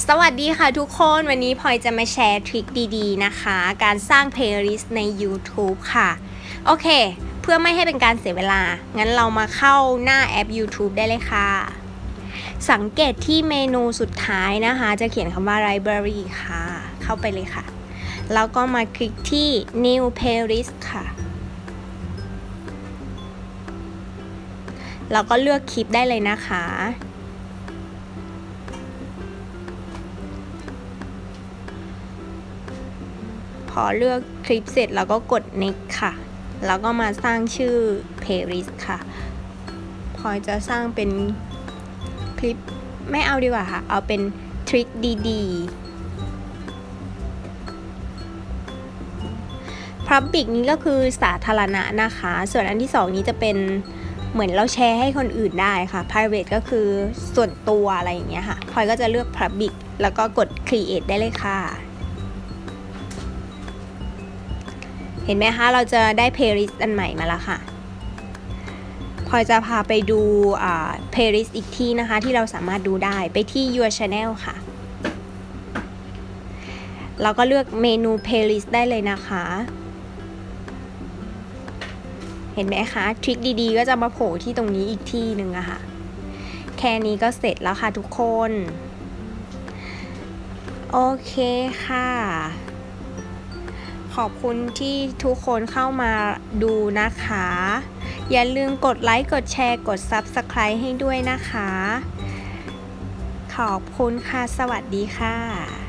สวัสดีค่ะทุกคนวันนี้พลอยจะมาแชร์ทริคดีๆนะคะ การสร้างเพลย์ลิสต์ใน YouTube ค่ะ โอเค เพื่อไม่ให้เป็นการเสียเวลา งั้นเรามาเข้าหน้าแอป YouTube ได้เลยค่ะ สังเกตที่เมนูสุดท้ายนะคะ จะเขียนคำว่า library ค่ะ เข้าไปเลยค่ะ แล้วก็มาคลิกที่ new playlist ค่ะเราก็เลือกคลิปได้เลยนะคะ พอเลือกคลิปเสร็จเราก็กด next ค่ะ แล้วก็มาสร้างชื่อ playlist ค่ะ พอจะสร้างเป็นคลิปไม่เอาดีกว่าค่ะ เอาเป็นทริคดีๆ Public นี้ก็คือสาธารณะนะคะ ส่วนอันที่สองนี้จะเป็นเหมือนเราแชร์ให้คนอื่นได้ค่ะ private ก็คือส่วนตัวอะไรอย่างเงี้ยค่ะพลอยก็จะเลือก public แล้วก็กด create ได้เลยค่ะ เห็นไหมคะ เราจะได้ playlist อันใหม่มาแล้วค่ะพลอยจะพาไปดูอ่า playlist อีกที่นะคะ ที่เราสามารถดูได้ไปที่ your channel ค่ะ เราก็เลือกเมนู playlist ได้เลยนะคะ เห็นไหมคะทริคดีๆ ก็จะมาโผล่ที่ตรงนี้อีกที่หนึ่งอะค่ะ แค่นี้ก็เสร็จแล้วค่ะทุกคน โอเคค่ะ ขอบคุณที่ทุกคนเข้ามาดูนะคะ อย่าลืมกดไลค์ กดแชร์ กด Subscribe ให้ด้วยนะคะ ขอบคุณค่ะ สวัสดีค่ะ